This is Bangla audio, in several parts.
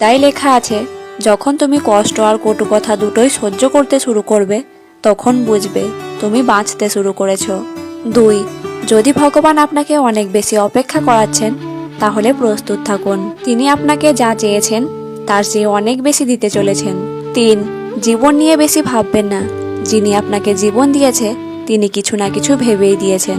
তাই লেখা আছে, যখন তুমি কষ্ট আর কটু কথা দুটোই সহ্য করতে শুরু করবে, তখন বুঝবে তুমি বাঁচতে শুরু করেছ। দুই, যদি ভগবান আপনাকে অনেক বেশি অপেক্ষা করাচ্ছেন, তাহলে প্রস্তুত থাকুন। তিনি আপনাকে যা চেয়েছেন, তার চেয়ে অনেক বেশি দিতে চলেছেন। তিন, জীবন নিয়ে বেশি ভাববেন না। যিনি আপনাকে জীবন দিয়েছে, তিনি কিছু না কিছু ভেবেই দিয়েছেন।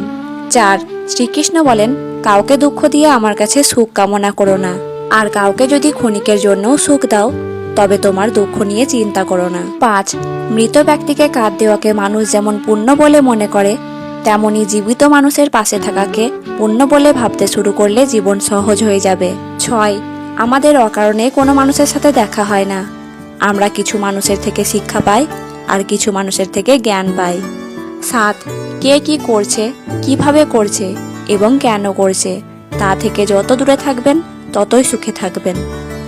চার, শ্রীকৃষ্ণ বলেন, কাউকে দুঃখ দিয়ে আমার কাছে সুখ কামনা করো না। আর কাউকে যদি ক্ষণিকের জন্যও সুখ দাও, তবে তোমার দুঃখ নিয়ে চিন্তা করো না। পাঁচ, মৃত ব্যক্তিকে কাঁদ দেওয়াকে মানুষ যেমন পুণ্য বলে মনে করে, তেমনি জীবিত মানুষের পাশে থাকাকে পুণ্য বলে ভাবতে শুরু করলে জীবন সহজ হয়ে যাবে। ছয়, আমাদের অকারণে কোনো মানুষের সাথে দেখা হয় না। আমরা কিছু মানুষের থেকে শিক্ষা পাই, আর কিছু মানুষের থেকে জ্ঞান পাই। সাত, কে কি করছে, কীভাবে করছে, এবং কেন করছে, তা থেকে যত দূরে থাকবেন ততই সুখে থাকবেন।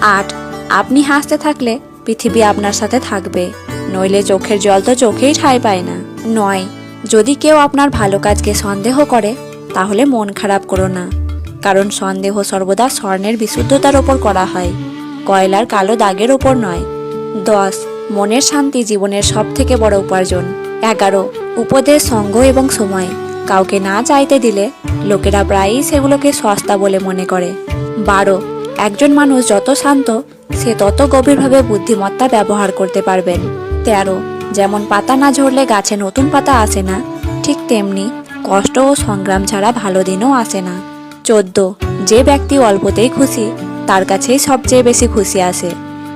আট, আপনি হাসতে থাকলে পৃথিবী আপনার সাথে থাকবে। নইলে চোখের জল তো চোখেই ঠাঁই পায় না। নয়, যদি কেউ আপনার ভালো কাজকে সন্দেহ করে, তাহলে মন খারাপ করো না। কারণ সন্দেহ সর্বদা স্বর্ণের বিশুদ্ধতার ওপর করা হয়, কয়লার কালো দাগের ওপর নয়। দশ, মনের শান্তি জীবনের সব থেকে বড় উপার্জন। এগারো, উপদেশ, সঙ্গ এবং সময়। কাউকে না চাইতে দিলে লোকেরা প্রায়ই সেগুলোকে সস্তা বলে মনে করে। বারো, একজন মানুষ যত শান্ত, সে তত গভীরভাবে বুদ্ধিমত্তা ব্যবহার করতে পারবেন। তেরো, যেমন পাতা না ঝরলে গাছে নতুন পাতা আসে না, ঠিক তেমনি কষ্ট ও সংগ্রাম ছাড়া ভালো দিনও আসে না। চোদ্দ, যে ব্যক্তি অল্পতেই খুশি, তার কাছেই সবচেয়ে বেশি খুশি আসে।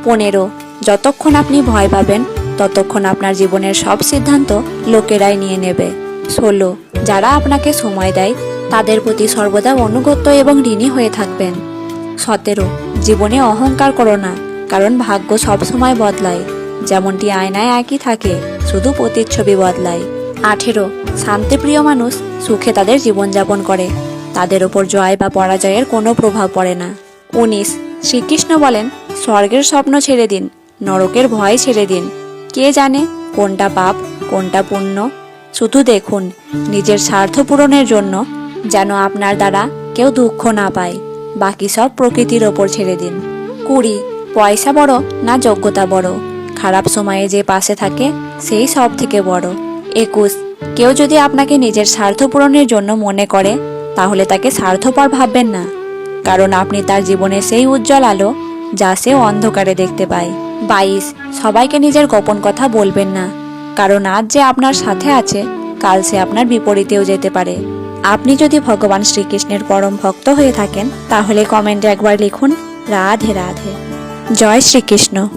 পনেরো, যতক্ষণ আপনি ভয় পাবেন, ততক্ষণ আপনার জীবনের সব সিদ্ধান্ত লোকেরাই নিয়ে নেবে। ষোলো। যারা আপনাকে সময় দেয়, তাদের প্রতি সর্বদা অনুগত্য এবং ঋণী হয়ে থাকবেন। সতেরো। জীবনে অহংকার করো না, কারণ ভাগ্য সবসময় বদলায়। যেমনটি আয়নায় একই থাকে, শুধু প্রতিচ্ছবি বদলায়। আঠেরো। শান্তিপ্রিয় মানুষ সুখে তাদের জীবনযাপন করে। তাদের ওপর জয় বা পরাজয়ের কোনো প্রভাব পড়ে না। উনিশ। শ্রীকৃষ্ণ বলেন, স্বর্গের স্বপ্ন ছেড়ে দিন, নরকের ভয় ছেড়ে দিন। কে জানে কোনটা পাপ, কোনটা পুণ্য শুধু দেখুন, নিজের স্বার্থ পূরণের জন্য যেন আপনার দ্বারা কেউ দুঃখ না পায়। বাকি সব প্রকৃতির ওপর ছেড়ে দিন। কুড়ি, পয়সা বড় না যোগ্যতা বড়? খারাপ সময়ে যে পাশে থাকে, সেই সব থেকে বড়। একুশ, কেউ যদি আপনাকে নিজের স্বার্থ পূরণের জন্য মনে করে, তাহলে তাকে স্বার্থপর ভাববেন না। কারণ আপনি তার জীবনে সেই উজ্জ্বল আলো যা সে অন্ধকারে দেখতে পায়। বাইশ, সবাইকে নিজের গোপন কথা বলবেন না। কারণ আজ যে আপনার সাথে আছে, কাল সে আপনার বিপরীতেও যেতে পারে। আপনি যদি ভগবান শ্রীকৃষ্ণের পরম ভক্ত হয়ে থাকেন, তাহলে কমেন্টে একবার লিখুন, রাধে রাধে। জয় শ্রীকৃষ্ণ।